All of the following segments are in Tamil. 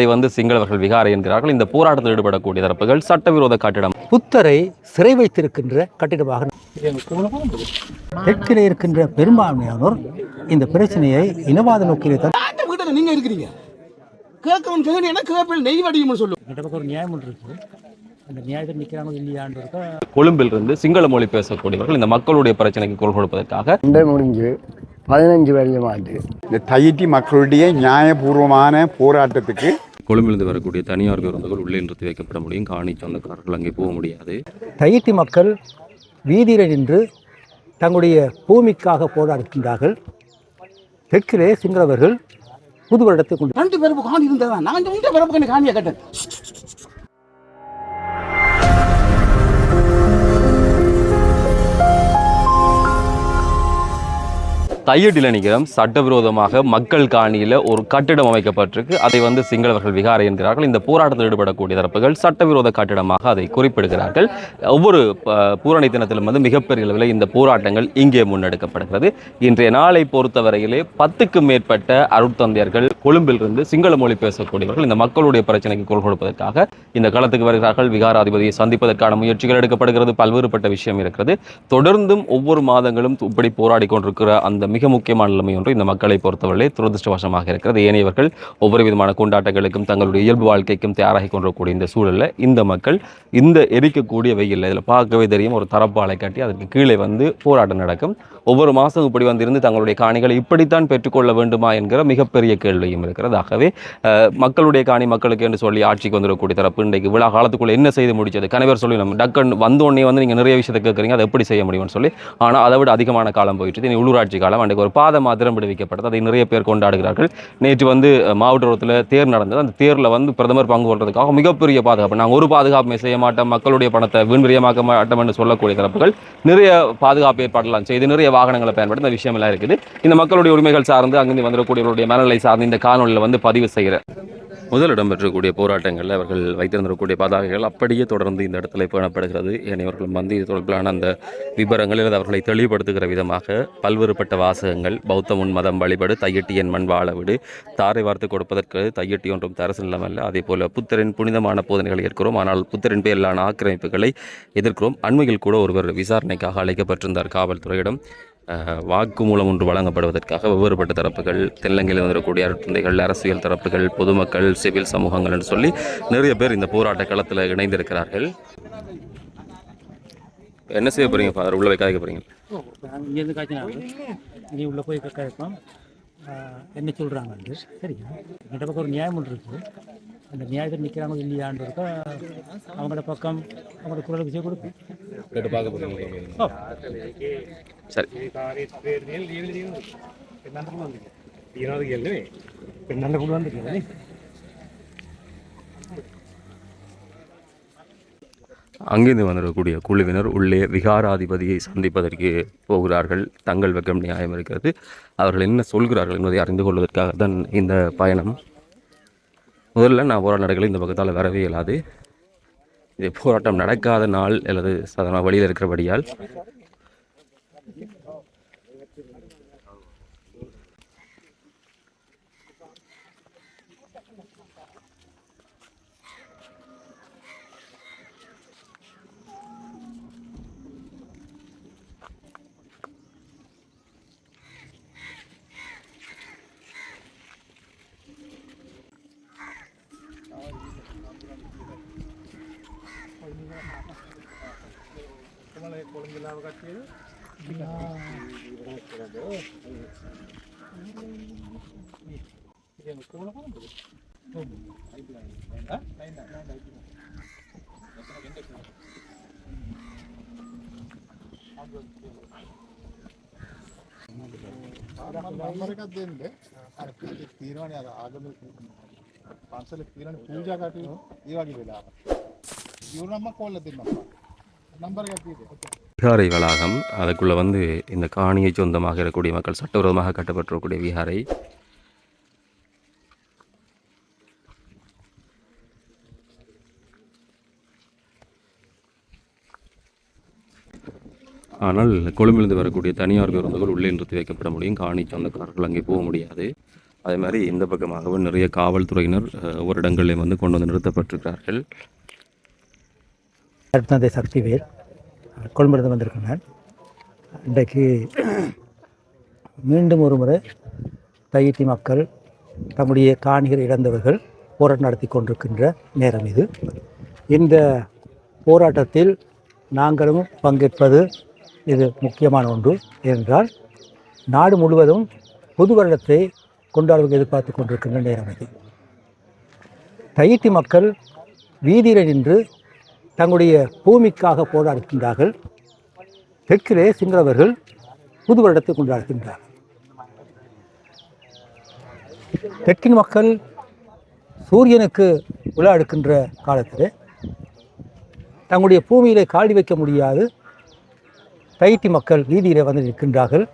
இதை வந்து சிங்களவர்கள் விகாரை என்கிறார்கள். இந்த போராட்டத்தில் ஈடுபடக்கூடிய தரப்புகள் சட்டவிரோத கட்டிடம். புத்தரை சிறை வைத்திருக்கின்ற கட்டிடமாக தெற்கிலே இருக்கின்ற பெரும்பான்மையானோர் இந்த பிரச்சனையை இனவாத நோக்கிலே தான் நீங்க இருக்கிறீங்க. கேட்கவன் கேட்கணும் கேட்பில் நெய் வடியும்னு சொல்லும் ஒரு நியாயம் இருக்கு. அந்த நியாயத்தில் நிற்கிறாங்க சிங்கள மொழி பேசக்கூடியவர்கள் இந்த மக்களுடைய பிரச்சனைக்கு குரல் கொடுப்பதற்காக முடிஞ்சு பதினஞ்சு வருஷமாட்டு இந்த தையிட்டி மக்களுடைய நியாயபூர்வமான போராட்டத்துக்கு கொழும்பிலிருந்து வரக்கூடிய தனியார் பேருந்துகள் உள்ளே நிறுத்தி வைக்கப்பட முடியும். காணி சொந்தக்காரர்கள் அங்கே போக முடியாது. தையிட்டி மக்கள் வீதியில் நின்று தங்களுடைய பூமிக்காக போராடுகின்றார்கள். தெற்கிலே சிங்களவர்கள் புது வருடத்தை கொண்டு ரெண்டு பேருக்கு காணி இருந்ததா? நான் இந்த பிறப்புக்கு காணியை கட்டேன். தையடியில் நிற்கிறோம் சட்டவிரோதமாக மக்கள் காணியில் ஒரு கட்டிடம் அமைக்கப்பட்டிருக்கு. அதை வந்து சிங்களவர்கள் விகாரை என்கிறார்கள். இந்த போராட்டத்தில் ஈடுபடக்கூடிய தரப்புகள் சட்டவிரோத கட்டிடமாக அதை குறிப்பிடுகிறார்கள். ஒவ்வொரு பூரணி தினத்திலும் வந்து மிகப்பெரிய அளவில் இந்த போராட்டங்கள் இங்கே முன்னெடுக்கப்படுகிறது. இன்றைய நாளை பொறுத்தவரையிலே பத்துக்கும் மேற்பட்ட அருட்தந்தையர்கள் கொழும்பிலிருந்து சிங்கள மொழி பேசக்கூடியவர்கள் இந்த மக்களுடைய பிரச்சனைக்கு குரல் கொடுப்பதற்காக இந்த களத்துக்கு வருகிறார்கள். விகாராதிபதியை சந்திப்பதற்கான முயற்சிகள் எடுக்கப்படுகிறது. பல்வேறுபட்ட விஷயம் இருக்கிறது. தொடர்ந்தும் ஒவ்வொரு மாதங்களும் இப்படி போராடி கொண்டிருக்கிற அந்த மிக முக்கியமான நிலைமை ஒன்று இந்த மக்களை பொறுத்தவரை துரதிருஷ்டவசமாக இருக்கிறது. ஏனையவர்கள் ஒவ்வொரு விதமான கொண்டாட்டங்களுக்கும் தங்களுடைய இயல்பு வாழ்க்கைக்கும் தயாராகி கொண்டிருக்கக்கூடிய இந்த சூழலில் இந்த மக்கள் இந்த எரிக்கக்கூடிய வெயில் இதில் பார்க்கவே தெரியும் ஒரு தரப்பாலை கட்டி அதற்கு கீழே வந்து போராட்டம் நடக்கும். ஒவ்வொரு மாதம் இப்படி வந்திருந்து தங்களுடைய காணிகளை இப்படித்தான் பெற்றுக்கொள்ள வேண்டுமா என்கிற மிகப்பெரிய கேள்வியும் இருக்கிறது. ஆகவே மக்களுடைய காணி மக்களுக்கு என்று சொல்லி ஆட்சிக்கு வந்துடக்கூடிய தரப்பு இன்றைக்கு விழா காலத்துக்குள்ளே என்ன செய்து முடிச்சது கணவர் சொல்லி நம்ம டக்கன் வந்த உடனே வந்து நீங்கள் நிறைய விஷயத்தை கேட்குறீங்க அதை எப்படி செய்ய முடியும்னு சொல்லி. ஆனால் அதை விட அதிகமான காலம் போயிட்டு இனி உள்ளூராட்சி காலம் ஆண்டுக்கு ஒரு பாத மாத்திரம் விடுவிக்கப்பட்டது. அதை நிறைய பேர் கொண்டாடுகிறார்கள். நேற்று வந்து மாவட்டத்தில் தேர் நடந்தது. அந்த தேரில் வந்து பிரதமர் பங்கு கொள்றதுக்காக மிகப்பெரிய பாதுகாப்பு. நாங்கள் ஒரு பாதுகாப்புமே செய்ய மாட்டோம். மக்களுடைய பணத்தை வீண்விரியமாக்க மாட்டோம் என்று சொல்லக்கூடிய தரப்புகள் நிறைய பாதுகாப்பு ஏற்பாடுலாம் செய்து நிறைய வாகனங்களை பயன்படுத்தி இந்த விஷயம் எல்லாம் இருக்குது. இந்த மக்களுடைய உரிமைகள் சார்ந்து அங்கிருந்து வந்துடக்கூடியவருடைய மனநிலை சார்ந்து இந்த காணொலியில் வந்து பதிவு செய்கிறேன். முதல் இடம்பெற்றக்கூடிய போராட்டங்களில் அவர்கள் வைத்திருந்திருக்கக்கூடிய பதாகைகள் அப்படியே தொடர்ந்து இந்த இடத்துல பேணப்படுகிறது. ஏனையவர்கள் வந்து இது தொடர்பிலான அந்த விபரங்கள் அல்லது அவர்களை தெளிவுபடுத்துகிற விதமாக பல்வேறுபட்ட வாசகங்கள் பௌத்த முன் மதம் வழிபடு தையட்டியன் மண் வாழ விடு தாரை வார்த்து கொடுப்பதற்கு தையட்டி ஒன்றும் தரசு நிலமல்ல அதே போல புத்தரின் புனிதமான போதனைகளை ஏற்கிறோம். ஆனால் புத்தரின் பேரிலான ஆக்கிரமிப்புகளை எதிர்க்கிறோம். அண்மையில் கூட ஒருவர் விசாரணைக்காக அழைக்கப்பட்டிருந்தார் காவல்துறையிடம். வாக்குமூலம் ஒன்று வழங்கப்படுவதற்காக வெவ்வேறுபட்ட தரப்புகள் தெல்லங்கையில் வந்துடக்கூடிய அருட்தந்தைகள் அரசியல் தரப்புகள் பொதுமக்கள் சிவில் சமூகங்கள் என்று சொல்லி நிறைய பேர் இந்த போராட்ட களத்தில் இணைந்திருக்கிறார்கள். என்ன செய்ய போகிறீங்க ஃபாதர் உள்ளே போய் காய்க்க போகிறீங்க இங்கேருந்து காய்ச்சினாங்க நீ உள்ளே போய் காய்ப்போம் என்ன சொல்கிறாங்க சரிங்க என்கிட்ட பக்கம் ஒரு நியாயம் ஒன்று இருக்கு. அந்த நியாயத்தில் நிற்கிறாங்க இல்லையான்னு இருக்கா அவங்களோட பக்கம் அவங்களோட குரலுக்கு செய்ய கொடுக்கும். கேட்டு பார்க்க போறீங்க. சரி. நல்ல குழு வந்துருக்கீங்க அங்கிருந்து வந்திருக்கக்கூடிய குழுவினர் உள்ளே விகாராதிபதியை சந்திப்பதற்கு போகிறார்கள். தங்கள் வெக்கம் நியாயம் இருக்கிறது. அவர்கள் என்ன சொல்கிறார்கள் என்பதை அறிந்து கொள்வதற்காக தான் இந்த பயணம் முதல்ல நான் போராட்ட நடக்கல இந்த பக்கத்தால் வரவே இயலாது. இது போராட்டம் நடக்காத நாள் அல்லது சாதாரண வழியில் இருக்கிறபடியால் ನಂಬರಕ್ಕೆ ತೀರ್ಮಾನ ಅದು ಆಗಲು ಪಾರ್ಸಲ್ ತೀರ್ಮಾನ ಪೂಜಾ ಘಾಟಿ ಇವಾಗಿರಲಿಲ್ಲ ಇವ್ರು ನಮ್ಮ ಕೋಲದ್ದಿಲ್ಲ ನಂಬರ್ಗೆ ಹಾಕಿದೆ விகாரை வளாகம். அதுக்குள்ளே வந்து இந்த காணியை சொந்தமாக இருக்கக்கூடிய மக்கள் சட்டவிரோதமாக கட்டப்பட்டிருக்கக்கூடிய விஹாரை ஆனால் கொழும்பிலிருந்து வரக்கூடிய தனியார் பேருந்துகள் உள்ளே நிறுத்தி வைக்கப்பட முடியும். காணி சொந்தக்காரர்கள் அங்கே போக முடியாது. அதே மாதிரி இந்த பக்கமாகவும் நிறைய காவல்துறையினர் ஒவ்வொரு இடங்களில் வந்து கொண்டு வந்து நிறுத்தப்பட்டிருக்கிறார்கள். சக்திவேல் கொழும்புலேருந்து வந்திருக்கேன் நான் இன்றைக்கு மீண்டும் ஒரு முறை தையிட்டி மக்கள் தம்முடைய காணிகள் இழந்தவர்கள் போராட்டம் நடத்தி கொண்டிருக்கின்ற நேரம் இது. இந்த போராட்டத்தில் நாங்களும் பங்கேற்பது இது முக்கியமான ஒன்று. என்றால் நாடு முழுவதும் புது வருடத்தை கொண்டாடுவதை எதிர்பார்த்து கொண்டிருக்கின்ற நேரம் இது. தையிட்டி மக்கள் வீதியில் நின்று தங்களுடைய பூமிக்காக போராடுகின்றார்கள். தெற்கிலே சிங்களவர்கள் புது வருடத்தை கொண்டாடுகின்றார்கள் தெற்கின் மக்கள் சூரியனுக்கு விழா எடுக்கின்ற காலத்தில் தங்களுடைய பூமியிலே காடி வைக்க முடியாது. தைட்டி மக்கள் வீதியிலே வந்து நிற்கின்றார்கள்.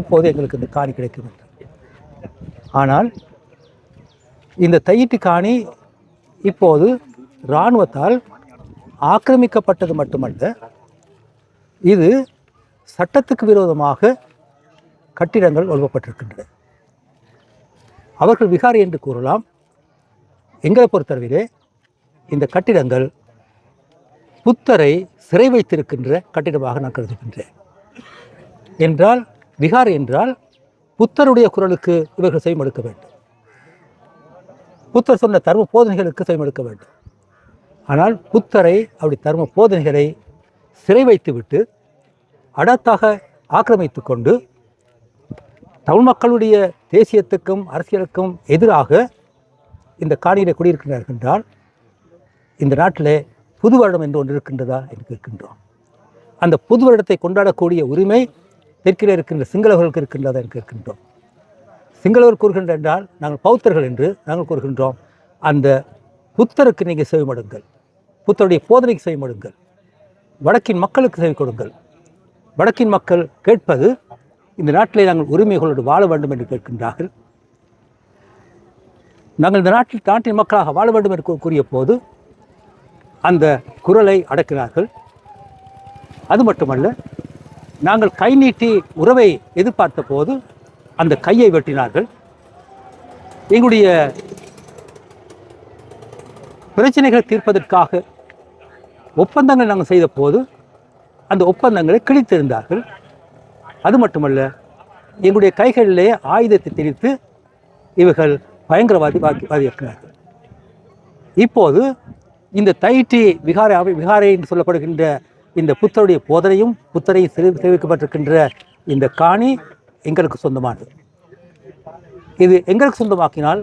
எப்போது எங்களுக்கு இந்த காணி கிடைக்கும் என்று. ஆனால் இந்த தையிட்டு காணி இப்போது இராணுவத்தால் ஆக்கிரமிக்கப்பட்டது மட்டுமல்ல இது சட்டத்துக்கு விரோதமாக கட்டிடங்கள் ஒழுவப்பட்டிருக்கின்றன அவர்கள் விகாரி என்று கூறலாம் எங்களை பொறுத்தளவிலே இந்த கட்டிடங்கள் புத்தரை சிறை வைத்திருக்கின்ற கட்டிடமாக நான் கருதுகின்றேன். என்றால் விகாரி என்றால் புத்தருடைய குரலுக்கு இவர்கள் செய்மடுக்க வேண்டும். புத்தர் சொன்ன தர்ம போதனைகளுக்கு செய்மடுக்க வேண்டும். ஆனால் புத்தரை அப்படி தர்ம போதனைகளை சிறை வைத்துவிட்டு அடத்தாக ஆக்கிரமித்து கொண்டு தமிழ் மக்களுடைய தேசியத்துக்கும் அரசியலுக்கும் எதிராக இந்த காணியில் குடியிருக்கிறார்கள் என்றால் இந்த நாட்டிலே புது வருடம் என்று ஒன்று இருக்கின்றதா என்று கேட்கின்றோம். அந்த புது வருடத்தை கொண்டாடக்கூடிய உரிமை தெற்கில் இருக்கின்ற சிங்களவர்களுக்கு இருக்கின்றதா என்று கேட்கின்றோம். சிங்களவர் கூறுகின்ற என்றால் நாங்கள் பௌத்தர்கள் என்று நாங்கள் கூறுகின்றோம். அந்த புத்தருக்கு நீங்கள் செவிமடுங்கள். புத்தருடைய போதனைக்கு செவிமடுங்கள் வடக்கின் மக்களுக்கு செவி கொடுங்கள். வடக்கின் மக்கள் கேட்பது இந்த நாட்டிலே நாங்கள் உரிமைகளோடு வாழ வேண்டும் என்று கேட்கின்றார்கள். நாங்கள் இந்த நாட்டில் நாட்டின் மக்களாக வாழ வேண்டும் என்று கூறிய போது அந்த குரலை அடக்கினார்கள். அது மட்டுமல்ல நாங்கள் கை நீட்டி உறவை எதிர்பார்த்த போது அந்த கையை வெட்டினார்கள். எங்களுடைய பிரச்சனைகளை தீர்ப்பதற்காக ஒப்பந்தங்கள் நாங்கள் செய்த போது அந்த ஒப்பந்தங்களை கிழித்திருந்தார்கள். அது மட்டுமல்ல எங்களுடைய கைகளிலே ஆயுதத்தை திரித்து இவர்கள் பயங்கரவாதி வாக்கி வாதியிருக்கிறார்கள் இப்போது இந்த தைட்டி விகாரை விகாரை என்று சொல்லப்படுகின்ற இந்த புத்தருடைய போதனையும் புத்தரையும் சிறை தெரிவிக்கப்பட்டிருக்கின்ற இந்த காணி எங்களுக்கு சொந்தமானது. இது எங்களுக்கு சொந்தமாக்கினால்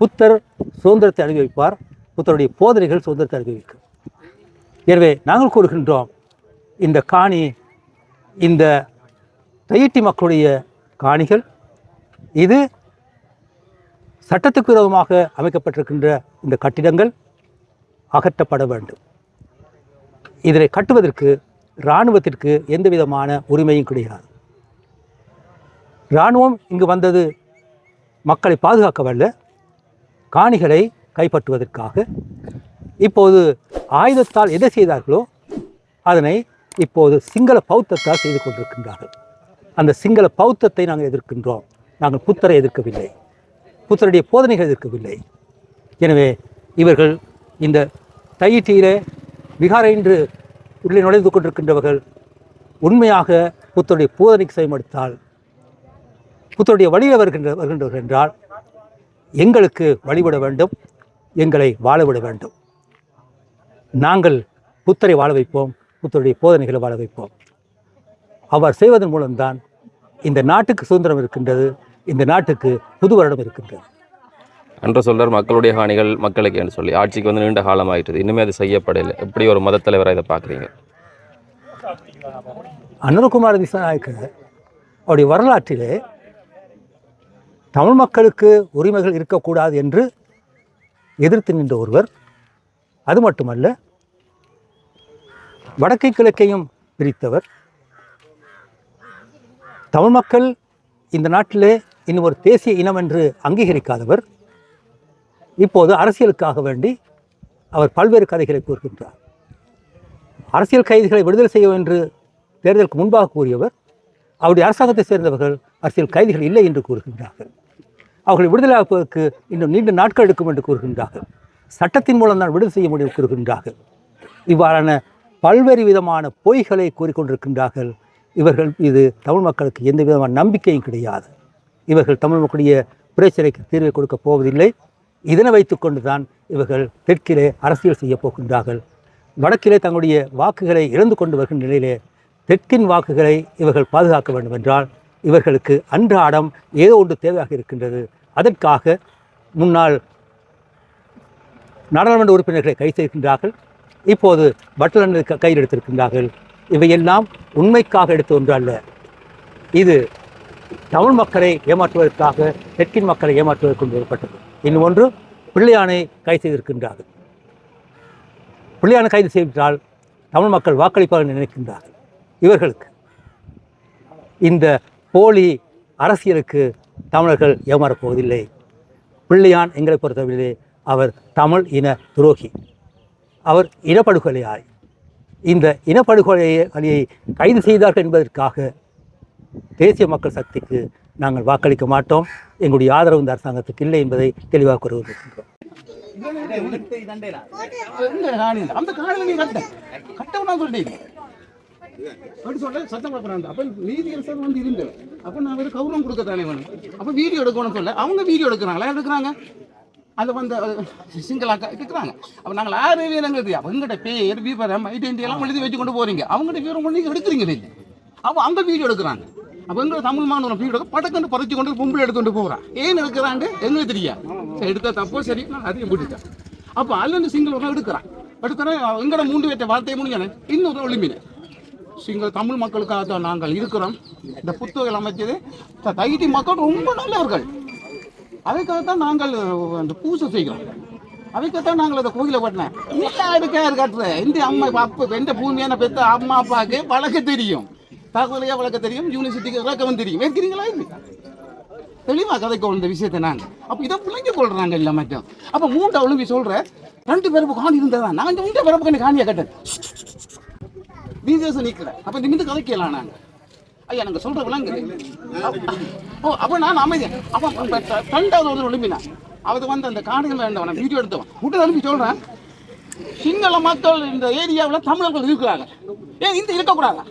புத்தர் சுதந்திரத்தை அனுபவிப்பார் புத்தருடைய போதனைகள் சுதந்திரத்தை அனுபவிக்கும். எனவே நாங்கள் கூறுகின்றோம் இந்த காணி இந்த தையிட்டி மக்களுடைய காணிகள் இது சட்டத்துக்கு விரோதமாக அமைக்கப்பட்டிருக்கின்ற இந்த கட்டிடங்கள் அகற்றப்பட வேண்டும். இதனை கட்டுவதற்கு இராணுவத்திற்கு எந்த விதமான உரிமையும் கிடையாது. இராணுவம் இங்கு வந்தது மக்களை பாதுகாக்கவல்ல காணிகளை கைப்பற்றுவதற்காக. இப்போது ஆயுதத்தால் எதை செய்தார்களோ அதனை இப்போது சிங்கள பௌத்தத்தால் செய்து கொண்டிருக்கின்றார்கள். அந்த சிங்கள பௌத்தத்தை நாங்கள் எதிர்க்கின்றோம். நாங்கள் புத்தரை எதிர்க்கவில்லை. புத்தருடைய போதனைகள் எதிர்க்கவில்லை. எனவே இவர்கள் இந்த தையிட்டியிலே விகாரை என்று உள்ளே நுழைந்து கொண்டிருக்கின்றவர்கள் உண்மையாக புத்தருடைய போதனைக்கு செயல்படுத்தால் புத்தருடைய வழியில் வருகின்ற வருகின்றவர்கள் என்றால் எங்களுக்கு வழிபட வேண்டும் எங்களை வாழவிட வேண்டும். நாங்கள் புத்தரை வாழ வைப்போம் புத்தருடைய போதனைகளை வாழ வைப்போம். அவர் செய்வதன் மூலம்தான் இந்த நாட்டுக்கு சுதந்திரம் இருக்கின்றது இந்த நாட்டுக்கு புது வருடம் இருக்கின்றது. அன்ற சொல்றார் மக்களுடைய காணிகள் மக்களுக்கு என்று சொல்லி. ஆட்சிக்கு வந்து நீண்ட காலம் ஆயிட்டுது இன்னுமே அது செய்யப்படலை. எப்படி ஒரு மதத் தலைவராக இதை பார்க்குறீங்க? அனுரகுமார திசாநாயக்க அவருடைய வரலாற்றிலே தமிழ் மக்களுக்கு உரிமைகள் இருக்கக்கூடாது என்று எதிர்த்து நின்ற ஒருவர் அது மட்டுமல்ல வடக்கை கிழக்கையும் பிரித்தவர். தமிழ் மக்கள் இந்த நாட்டிலே இன்னும் ஒரு தேசிய இனம் என்று அங்கீகரிக்காதவர். இப்போது அரசியலுக்காக வேண்டி அவர் பல்வேறு கதைகளை கூறுகின்றார். அரசியல் கைதிகளை விடுதலை செய்ய என்று தேர்தலுக்கு முன்பாக கூறியவர் அவருடைய அரசாங்கத்தை சேர்ந்தவர்கள் அரசியல் கைதிகள் இல்லை என்று கூறுகின்றார்கள். அவர்களை விடுதலையாக்குவதற்கு இன்னும் நீண்ட நாட்கள் எடுக்கும் என்று கூறுகின்றார்கள். சட்டத்தின் மூலம் தான் விடுதலை செய்ய முடியும் கூறுகின்றார்கள் இவ்வாறான பல்வேறு விதமான பொய்களை கூறிக்கொண்டிருக்கின்றார்கள். இவர்கள் இது தமிழ் மக்களுக்கு எந்த விதமான நம்பிக்கையும் கிடையாது. இவர்கள் தமிழ் மக்களுடைய பிரச்சனைக்கு தீர்வை கொடுக்கப் போவதில்லை. இதனை வைத்துக்கொண்டு தான் இவர்கள் தெற்கிலே அரசியல் செய்ய போகின்றார்கள். வடக்கிலே தங்களுடைய வாக்குகளை இழந்து கொண்டு வருகின்ற நிலையிலே தெற்கின் வாக்குகளை இவர்கள் பாதுகாக்க வேண்டும் என்றால் இவர்களுக்கு அன்றாடம் ஏதோ ஒன்று தேவையாக இருக்கின்றது. அதற்காக முன்னாள் நாடாளுமன்ற உறுப்பினர்களை கைது செய்கின்றார்கள் இப்போது பட்டலன் க- கையில் எடுத்திருக்கின்றார்கள். இவையெல்லாம் உண்மைக்காக எடுத்த ஒன்று அல்ல. இது தமிழ் மக்களை ஏமாற்றுவதற்காக தெற்கின் மக்களை ஏமாற்றுவதற்கு கொண்டு வரப்பட்டது. இன்னும் ஒன்று பிள்ளையானை கைது செய்திருக்கின்றார்கள் பிள்ளையானை கைது செய்தால் தமிழ் மக்கள் வாக்களிப்பாக நினைக்கின்றார்கள். இவர்களுக்கு இந்த போலி அரசியலுக்கு தமிழர்கள் ஏமாறப் போவதில்லை. பிள்ளையான் எங்களை பொறுத்தவரையிலே அவர் தமிழ் இன துரோகி. அவர் இனப்படுகொலையாய். இந்த இனப்படுகொலையை அணியை கைது செய்தார்கள் என்பதற்காக தேசிய மக்கள் சக்திக்கு நாங்கள் வாக்களிக்க மாட்டோம். எங்களுடைய ஆதரவு இந்த அரசாங்கத்துக்கு இல்லை என்பதை தெளிவாக கூறுகின்றோம் அப்படி சொல்ல சத்தம் அப்போ வந்து அப்போ நான் கௌரவம் கொடுக்க தானே வேணும் அப்போ வீடியோ எடுக்கணும்னு சொல்ல அவங்க வீடியோ எடுக்கிறாங்களா? எடுக்கிறாங்க? அதை வந்து சிங்களாக கேட்குறாங்க அப்போ நாங்கள் ஆறு வீரங்கள் தெரியும் அப்போ எங்கிட்ட பேர் விவரம் ஐடென்டி எழுதி வச்சு கொண்டு போகிறீங்க அவங்ககிட்ட விவரம் பண்ணி எடுக்கிறீங்க இல்லை அப்போ அந்த வீடியோ எடுக்கிறாங்க. அப்போ எங்களை தமிழ் மாணவன் வீடியோ படக்கண்டு பறிச்சு கொண்டு பொம்பளை எடுத்துட்டு போகிறான் ஏன் எடுக்கிறாங்க? எங்களுக்கு தெரியாது. சரி, எடுத்தா தப்போ சரி நான் அதையும் விட்டுட்டேன். அப்போ அல்லது சிங்கிள் ஒன்று எடுக்கிறான். எடுக்கிறேன் எங்கட மூன்று பேர்த்த வார்த்தையை முடிஞ்சானே இன்னொரு ஒளிமின சிங்கள தமிழ் மக்களுக்காக தான் நாங்கள் இருக்கிறோம். இந்த புத்தகம் அமைச்சது. த- தைட்டி மக்கள் ரொம்ப நல்லவர்கள். அவைக்காகத்தான் நாங்கள் அந்த பூசை செய்கிறோம். அவைக்கத்தான் நாங்கள் அந்த கோயிலை கட்டினேன் இல்லை அதுக்காக கட்டுறேன் இந்த அம்மா அப்போ எந்த பூமியான பெத்த அம்மா அப்பாவுக்கு வழக்க தெரியும். தகவலையாக வழக்க தெரியும் யூனிவர்சிட்டிக்கு இறக்கவும் தெரியும். வைக்கிறீங்களா இது தெளிவாக கதைக்கோ இந்த விஷயத்தை நாங்கள் அப்போ இதை பிள்ளைங்க கொள்றாங்க இல்லை மட்டும் அப்போ மூன்று அவளும் சொல்கிற ரெண்டு பிறப்பு காணி இருந்ததா? நான் இந்த மூன்று பிறப்பு காணியை கட்டேன் நீதேசம் நிற்கிறேன் அப்போ இந்த மீது கதைக்கலாம் நாங்கள் ஐயா நாங்கள் சொல்கிற விளங்குது ஓ அப்போ நான் அமைதியேன் அப்போ அப்ப த- ரெண்டாவது ஒரு அவர் வந்து அந்த காடுகள் வேண்டவன் வீடியோ எடுத்தவன். விட்டு அனுப்பி சொல்கிறேன் சிங்கள மக்கள் இந்த ஏரியாவில் தமிழர்கள் இருக்கிறாங்க. ஏன் இந்த இருக்கக்கூடாதா?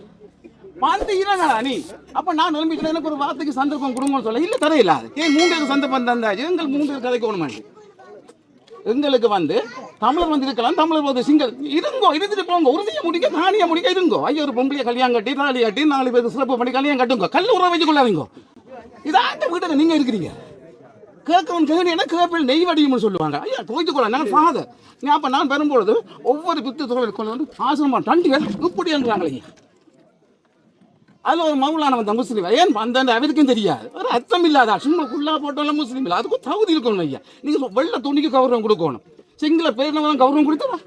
வந்து இறங்கடா நீ. அப்போ நான் நம்பிட்டு எனக்கு ஒரு வார்த்தைக்கு சந்தர்ப்பம் கொடுங்கன்னு சொல்ல. இல்லை தரையில ஏன் மூன்று சந்தர்ப்பம் தந்தாச்சு. எங்கள் மூன்று பேர் கதைக்கு ஒண்ணுமாண்டு எங்களுக்கு வந்து தமிழர் வந்து இருக்கலாம் தமிழர் வந்து சிங்கள். இருங்கோ இருந்துட்டு போங்க உறுதியை முடிக்க தானிய முடிக்க இருங்கோ. ஐயோ ஒரு பொம்பளை கல்யாணம் கட்டி தாலி கட்டி நாலு பேருக்கு சிறப்பு பண்ணி கல்யாணம் கட்டுங்க. கல் உறவு வச்சு கொள்ளாதீங்க. இதாட்ட வீட்டில் நீங்க இருக்கிறீங்க. கேட்கவன் கேட்கணும் கேப்பில் நெய் வடியும்னு சொல்லுவாங்க. ஐயா தோய்த்து கொள்ள நான் ஃபாதர். நான் அப்போ நான் பெறும்பொழுது ஒவ்வொரு பித்து தொழில் கொண்டு வந்து ஆசிரமா தண்டி இப்படி என்றாங்களே. ஐயா அதில் ஒரு மவுலானவன் தான் முஸ்லீம். ஏன் அந்த அந்த அவருக்கும் தெரியாது. ஒரு அர்த்தம் இல்லாதா சும்மா ஃபுல்லா போட்டோம்ல முஸ்லீம் இல்லை. அதுக்கும் தகுதி இருக்கணும் ஐயா. நீங்கள் வெள்ள வெள்ளை துணிக்கு கௌரவம் கொடுக்கணும். சிங்கள பேரினவன் கௌரவம் கொடுத்தா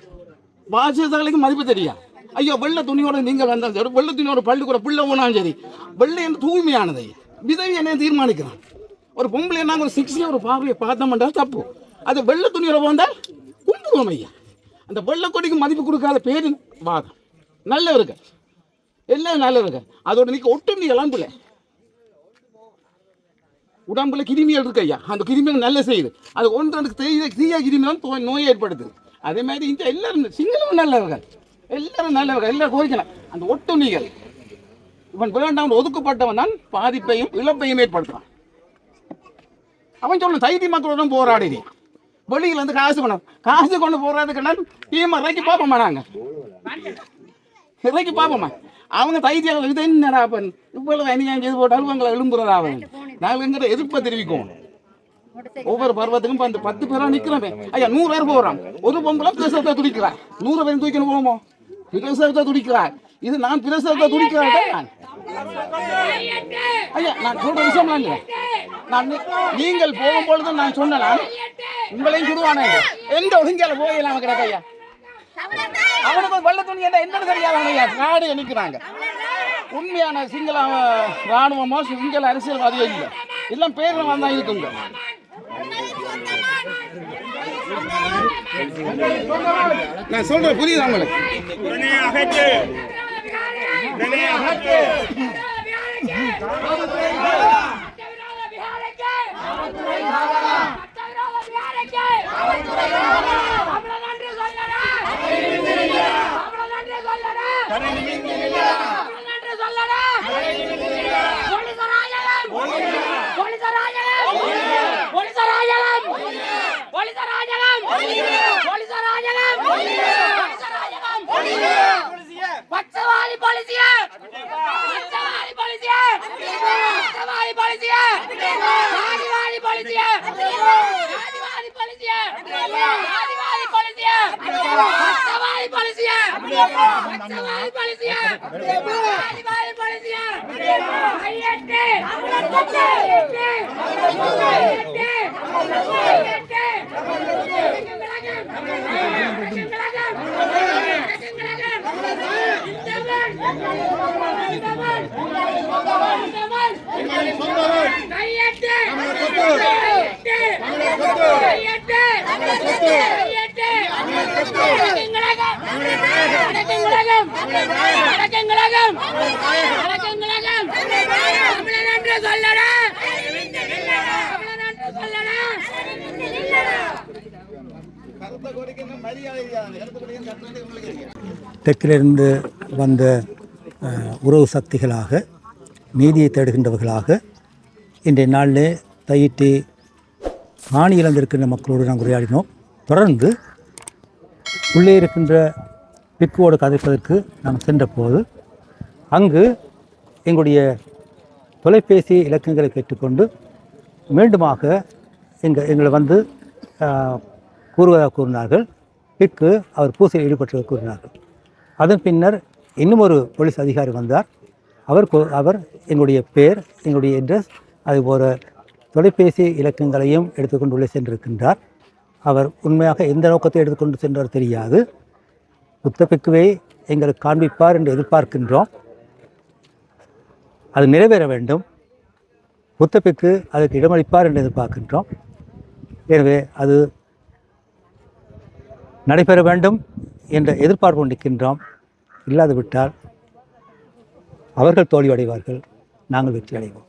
பாஷைகளுக்கு மதிப்பு தெரியா? ஐயோ வெள்ள துணியோட நீங்கள் வந்தாலும் சரி. வெள்ளை துணியோட பள்ளிக்கூட பிள்ளை போனாலும் சரி. வெள்ளை என்று தூய்மையானது ஐயா. விதவி என்ன தீர்மானிக்கிறான். ஒரு பொம்பளை நாங்கள் ஒரு சிக்ஸ்ல ஒரு பார்வையை பார்த்தோம்ன்றால் தப்பு. அது வெள்ளை துணியோட வந்தால் கும்பிடுவோம் ஐயா. அந்த வெள்ளை கொடிக்கு மதிப்பு கொடுக்காத பேரின் வாதம். நல்ல இருக்கு எல்லாம் நல்லா இருக்கு அதோட நீக்க ஒட்டும் நீ இளம்புல உடம்புல கிருமிகள் இருக்கு ஐயா. அந்த கிருமிகள் நல்ல செய்யுது. அது ஒன்று ரெண்டு தீய தீய கிருமிகள் நோய் ஏற்படுது ஏற்படுத்துது. அதே மாதிரி இந்த எல்லாரும் சிங்களமும் நல்லவர்கள். எல்லாரும் நல்லவர்கள். எல்லாரும் கோரிக்கலாம் அந்த ஒட்டுண்ணிகள். இவன் வேண்டாம் ஒதுக்கப்பட்டவன் தான் பாதிப்பையும் இழப்பையும் ஏற்படுத்துறான். அவன் சொல்லணும் தைரிய மக்களுடன் போராடி வெளியில வந்து காசு கொண்டு காசு கொண்டு போராடுறதுக்கு டீம் இறக்கி பார்ப்போமா நாங்க? இறக்கி பார்ப்போமா? அவங்க தைரியம் இது என்னடா அப்பன்? இவ்வளவு அநியாயம் செய்து போட்டாலும் உங்களை எழும்புறதா அவன்? நாங்கள் எங்கிட்ட எதிர்ப்பை தெரிவிக்கும். ஒவ்வொரு பருவத்துக்கும் பத்து அந்த பத்து பேரா நிக்கிறோம். ஐயா நூறு பேர் போகிறான் ஒரு பொம்பளை பிரசவத்தை துடிக்கிறார். நூறு பேர் தூக்கணும் போவோமோ? பிரசவத்தை துடிக்கிறார். இது நான் பிரசவத்தை துடிக்கிறார் நான். ஐயா நான் சொல்ற விஷயம் இல்லை நான் நீங்கள் நீங்கள் போகும்பொழுது நான் சொன்னேன்? உங்களையும் சுடுவானே எந்த ஒழுங்கால போகலாம் கிடக்கையா அவனுக்கு வெள்ள துணி என்ன என்னன்னு தெரியாது நாடு நிற்கிறாங்க உண்மையான சிங்கள அஹ், ராணுவமோ சிங்கள அரசியல்வாதியோ இல்லை. எல்லாம் பேர்ல வந்தா இருக்குங்க. நான் சொல்றேன் புரியுது உங்களுக்கு? அகற்று சட்டவிரோத விகாரைக்கு தமிழன் என்று சொல்லடா தமிழன் என்று சொல்லடா தமிழன் என்று சொல்லடா போலீசராயலம் போலீசராயலம் போலீசராயலம் போலீசராயலம் போலீசராயலம் போலீசராயலம் பச்சவாதி போலீசிய பச்சவாதி போலீசிய பச்சவாதி போலீசிய ஆதிவாதி போலீசிய? ஆதிவாதி போலீசிய? ஆதிவாதி போலீசிய? பச்சவாதி போலீசிய? பச்சவாதி போலீசிய? ஆதிவாதி போலீசிய? ஐயட்டே! ஐயட்டே! ஐயட்டே! சொல்லடா தெற்கிலிருந்து வந்த உறவு சக்திகளாக நீதியை தேடுகின்றவர்களாக இன்றைய நாளில் தயிட்டி காணி இழந்திருக்கின்ற மக்களோடு நாங்கள் உரையாடினோம். தொடர்ந்து உள்ளே இருக்கின்ற பிக்குவோடு கதைப்பதற்கு நாம் சென்றபோது அங்கு எங்களுடைய தொலைபேசி இலக்கங்களை கேட்டுக்கொண்டு மீண்டுமாக எங்கள் எங்களை வந்து கூறுவதாக கூறினார்கள். பிற்கு அவர் பூசையில் ஈடுபட்டதாக கூறினார்கள். அதன் பின்னர் இன்னும் ஒரு போலீஸ் அதிகாரி வந்தார். அவர் கூ- அவர் எங்களுடைய பேர் எங்களுடைய அட்ரஸ் அதுபோல தொலைபேசி இலக்கங்களையும் எடுத்துக்கொண்டு உள்ளே சென்றிருக்கின்றார். அவர் உண்மையாக எந்த நோக்கத்தை எடுத்துக்கொண்டு சென்றார் தெரியாது. புத்தபிக்குவை எங்களுக்கு காண்பிப்பார் என்று எதிர்பார்க்கின்றோம். அது நிறைவேற வேண்டும். புத்தபிக்கு அதற்கு இடமளிப்பார் என்று எதிர்பார்க்கின்றோம். எனவே அது நடைபெற வேண்டும் என்ற எதிர்பார்ப்பு நிற்கின்றோம் இல்லாது விட்டால் அவர்கள் தோல்வியடைவார்கள். நாங்கள் வெற்றி அடைவோம்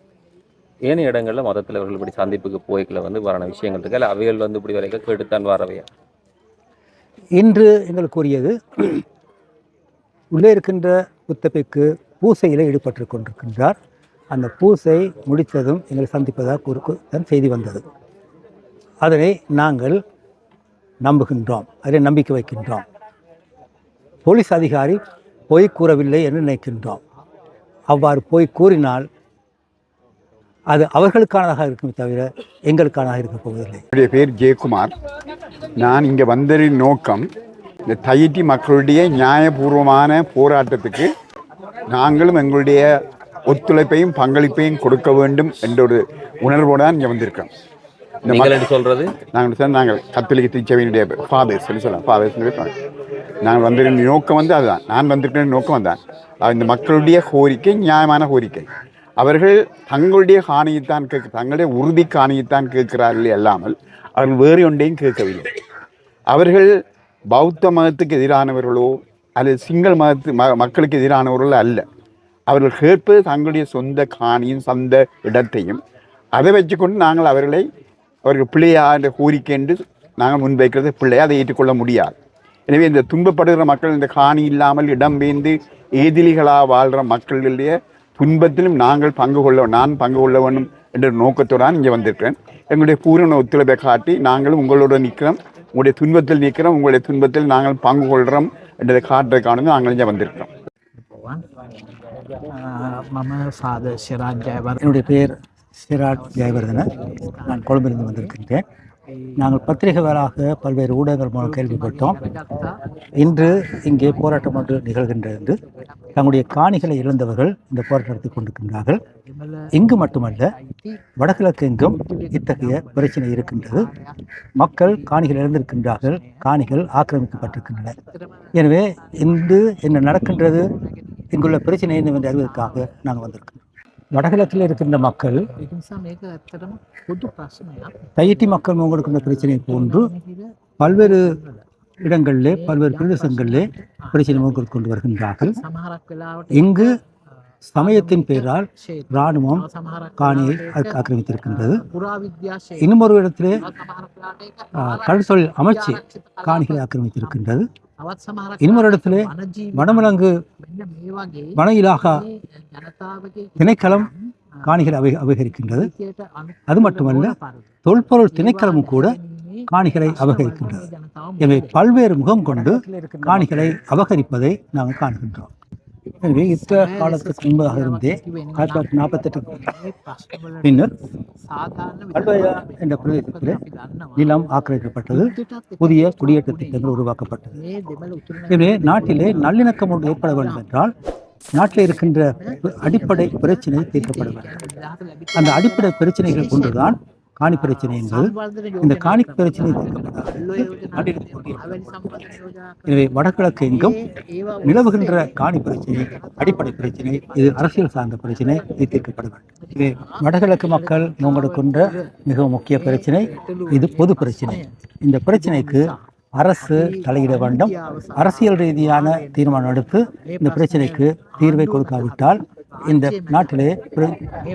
ஏனைய இடங்களில் மதத்தலைவர்கள் இப்படி சந்திப்புக்கு போய்க்கில் வந்து வரான விஷயங்கள் இருக்கு. இல்லை அவைகள் வந்து இப்படி வரைக்கும் கேட்டுத்தான் வரவையா? இன்று எங்களுக்கு கூறியது உள்ளே இருக்கின்ற புத்தபிக்கு பூசையில் ஈடுபட்டு கொண்டிருக்கின்றார். அந்த பூசை முடித்ததும் எங்களை சந்திப்பதாக கூறு தான் செய்தி வந்தது. அதனை நாங்கள் நம்புகின்றோம் அதை நம்பிக்கை வைக்கின்றோம். போலீஸ் அதிகாரி பொய் கூறவில்லை என்று நினைக்கின்றோம். அவ்வாறு போய் கூறினால் அது அவர்களுக்கானதாக இருக்குமே தவிர எங்களுக்கானதாக இருக்கப் போவதில்லை. என்னுடைய பேர் ஜெயக்குமார். நான் இங்கே வந்ததின் நோக்கம் இந்த தையிட்டி மக்களுடைய நியாயபூர்வமான போராட்டத்துக்கு நாங்களும் எங்களுடைய ஒத்துழைப்பையும் பங்களிப்பையும் கொடுக்க வேண்டும் என்ற ஒரு உணர்வோடு தான் இங்கே வந்திருக்கோம். இந்த நீங்கள் மக்- என்று சொல்றது? நாங்கள் சார் நாங்கள் கத்தோலிக்க திருச்சபையினுடைய ஃபாதர்ஸ் சொல்லி சொல்லலாம். ஃபாதர்ஸ் நாங்கள் வந்திருந்த நோக்கம் வந்து அதுதான். நான் வந்திருக்கிற நோக்கம் அதுதான். இந்த மக்களுடைய கோரிக்கை நியாயமான கோரிக்கை. அவர்கள் தங்களுடைய காணியைத்தான் கேட்க தங்களுடைய உறுதி காணியைத்தான் கேட்கிறார்கள் அல்லாமல் அவர்கள் வேறு ஒன்றையும் கேட்கவில்லை. அவர்கள் பௌத்த மதத்துக்கு எதிரானவர்களோ அல்லது சிங்கள மதத்து ம மக்களுக்கு எதிரானவர்களோ அல்ல. அவர்கள் கேட்பது தங்களுடைய சொந்த காணியும் சொந்த இடத்தையும். அதை வச்சுக்கொண்டு நாங்கள் அவர்களை அவர்கள் பிள்ளையா என்ற கோரிக்கை என்று நாங்கள் முன்வைக்கிறது பிள்ளையா அதை ஏற்றுக்கொள்ள முடியாது. எனவே இந்த துன்பப்படுகிற மக்கள் இந்த காணி இல்லாமல் இடம்பெயர்ந்து ஏதிலிகளாக வாழ்கிற மக்களுடைய துன்பத்திலும் நாங்கள் பங்கு கொள்ள நான் பங்கு கொள்ள வேண்டும் என்ற நோக்கத்துடன் இங்கே வந்திருக்கிறேன். எங்களுடைய பூரண ஒத்துழைப்பை காட்டி நாங்களும் உங்களோட நிற்கிறோம். உங்களுடைய துன்பத்தில் நிற்கிறோம். உங்களுடைய துன்பத்தில் நாங்கள் பங்கு கொள்கிறோம் என்றதை காட்டுறதுக்கான நாங்கள் இங்கே வந்திருக்கிறோம். என்னுடைய பேர் சிராஜ் ஜெயவர்தன. நான் கொழும்பிலிருந்து வந்திருக்கின்றேன். நாங்கள் பத்திரிகைகளாக பல்வேறு ஊடகங்கள் மூலம் கேள்விப்பட்டோம். இன்று இங்கே போராட்டம் ஒன்று நிகழ்கின்றது தங்களுடைய காணிகளை இழந்தவர்கள் இந்த போராட்டம் நடத்தி கொண்டிருக்கின்றார்கள். இங்கு மட்டுமல்ல வடகிழக்கு எங்கும் இத்தகைய பிரச்சனை இருக்கின்றது. மக்கள் காணிகள் இழந்திருக்கின்றார்கள் காணிகள் ஆக்கிரமிக்கப்பட்டிருக்கின்றன. எனவே இன்று என்ன நடக்கின்றது? இங்குள்ள பிரச்சனை என்னவென்று அறிவதற்காக நாங்கள் வந்திருக்கோம் வடகிழக்கில் இருக்கின்ற மக்கள் தையிட்டி மக்கள் உங்களுக்கு இந்த பிரச்சனை போன்று பல்வேறு இடங்களில் பல்வேறு பிரதேசங்களிலே பிரச்சனை முகங்கள் கொண்டு வருகின்றார்கள். இங்கு சமயத்தின் பெயரால் இராணுவம் காணியை ஆக்கிரமித்திருக்கின்றது. இன்னும் ஒரு இடத்திலே கடற்சொல் அமைச்சு காணிகளை ஆக்கிரமித்திருக்கின்றது. இன்னொரு இடத்திலே வனவிலங்கு வன இலாகா திணைக்களம் காணிகளை அபக அபகரிக்கின்றது. அது மட்டுமல்ல தொல்பொருள் திணைக்களமும் கூட காணிகளை அபகரிக்கின்றது. எனவே பல்வேறு முகம் கொண்டு காணிகளை அபகரிப்பதை நாங்கள் காண்கின்றோம். எனவே யுத்த காலத்துக்கு முன்பதாக இருந்தே ஆயிரத்தி தொள்ளாயிரத்தி நாற்பத்தெட்டு பின்னர் என்ற பிரதேசத்தில் நிலம் ஆக்கிரமிக்கப்பட்டது. புதிய குடியேற்ற திட்டங்கள் உருவாக்கப்பட்டது. எனவே நாட்டிலே நல்லிணக்கம் ஒன்று ஏற்பட வேண்டும் என்றால் நாட்டில் இருக்கின்ற அடிப்படை பிரச்சனை தீர்க்கப்பட வேண்டும். அந்த அடிப்படை பிரச்சனைகள் கொண்டுதான் காணி பிரச்சனை என்பது இந்த காணி பிரச்சனை எனவே வடகிழக்கு எங்கும் நிலவுகின்ற காணி பிரச்சனை அடிப்படை பிரச்சனை இது அரசியல் சார்ந்த பிரச்சனை இது தீர்க்கப்பட வேண்டும். இது வடகிழக்கு மக்கள் முன்னெடுக்கின்ற மிக முக்கிய பிரச்சனை இது பொது பிரச்சனை. இந்த பிரச்சனைக்கு அரசு தலையிட வேண்டும். அரசியல் ரீதியான தீர்மானம் எடுத்து இந்த பிரச்சனைக்கு தீர்வை கொடுக்காவிட்டால் இந்த நாட்டிலே பிர-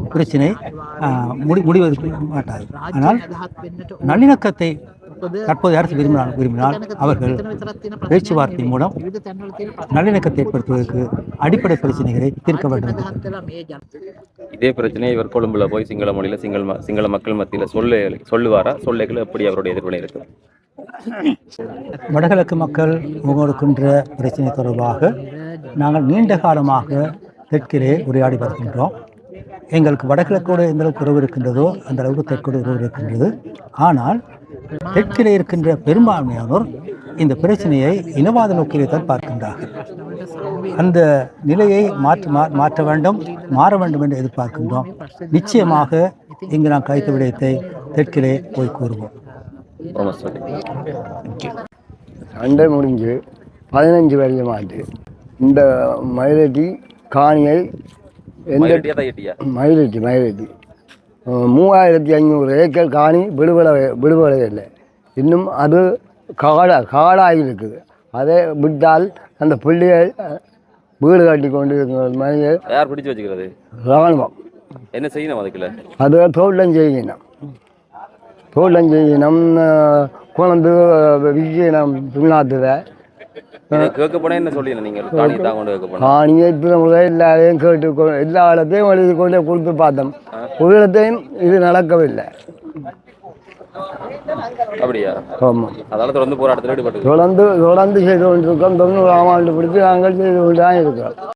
பிரச்சனை முடி முடிவதற்கு மாட்டாது. ஆனால் நல்லிணக்கத்தை தற்போது அரசு விரும்பினால் விரும்பினால் அவர்கள் பேச்சுவார்த்தை மூலம் நல்லிணக்கத்தை ஏற்படுத்துவதற்கு அடிப்படை பிரச்சனைகளை தீர்க்க வேண்டும். இதே பிரச்சனையை இவர் கொழும்புல போய் சிங்கள மொழியில சிங்கள சிங்கள மக்கள் மத்தியில சொல்ல சொல்லுவாரா? சொல்லைகளை எப்படி அவருடைய எதிர்வினை இருக்கும் வடகிழக்கு மக்கள் முகமொடுக்கின்ற பிரச்சனை தொடர்பாக நாங்கள் நீண்ட காலமாக தெற்கிலே உரையாடி வருகின்றோம் எங்களுக்கு வடகிழக்கோடு எந்த அளவுக்கு உறவு இருக்கின்றதோ அந்த அளவுக்கு தெற்கோடு உறவு இருக்கின்றது. ஆனால் தெற்கிலே இருக்கின்ற பெரும்பான்மையானோர் இந்த பிரச்சனையை இனவாத நோக்கிலே தான் பார்க்கின்றார்கள். அந்த நிலையை மாற்ற மா- மாற்ற வேண்டும் மாற வேண்டும் என்று எதிர்பார்க்கின்றோம். நிச்சயமாக இங்கு நாம் கைத்த விடயத்தை தெற்கிலே போய் கூறுவோம். ரொம்ப சண்டை முடிஞ்சு பதினஞ்சு வருஷமாட்டு இந்த மயிலடி காணியை எந்த மயிலட்டி மயிலட்டி மூவாயிரத்தி ஐநூறு ஏக்கர் காணி விடுபட விடுபட இல்லை. இன்னும் அது காடா காடாகி இருக்குது. அதை விட்டால் அந்த பிள்ளைகள் வீடு கட்டி கொண்டு இருக்கிற மனிதர் யார் பிடிச்சு வச்சுக்கிறது? இராணுவம். என்ன செய்யணும் அதுக்குள்ள? அது தோட்டம் செய்யணும். தோட்டம் செய்யணும் கொண்டு விற்கணும் பின்னாத்தில். இதை கேட்க போனா என்ன சொல்லி நீங்க காணி தான் கொண்டு கேட்க போனா காணியை இத்தனை முறை எல்லாரையும் கேட்டு எல்லா இடத்தையும் எழுதி கொண்டு கொடுத்து பார்த்தோம். ஒரு இடத்தையும் இது நடக்கவில்லை. அப்படியா? ஆமாம் அதனால தொடர்ந்து போராட்டத்தில் ஈடுபட்டு தொடர்ந்து தொடர்ந்து செய்து கொண்டிருக்கோம். தொண்ணூறாம் ஆண்டு பிடித்து நாங்கள் செய்து கொண்டு தான் இருக்கிறோம்.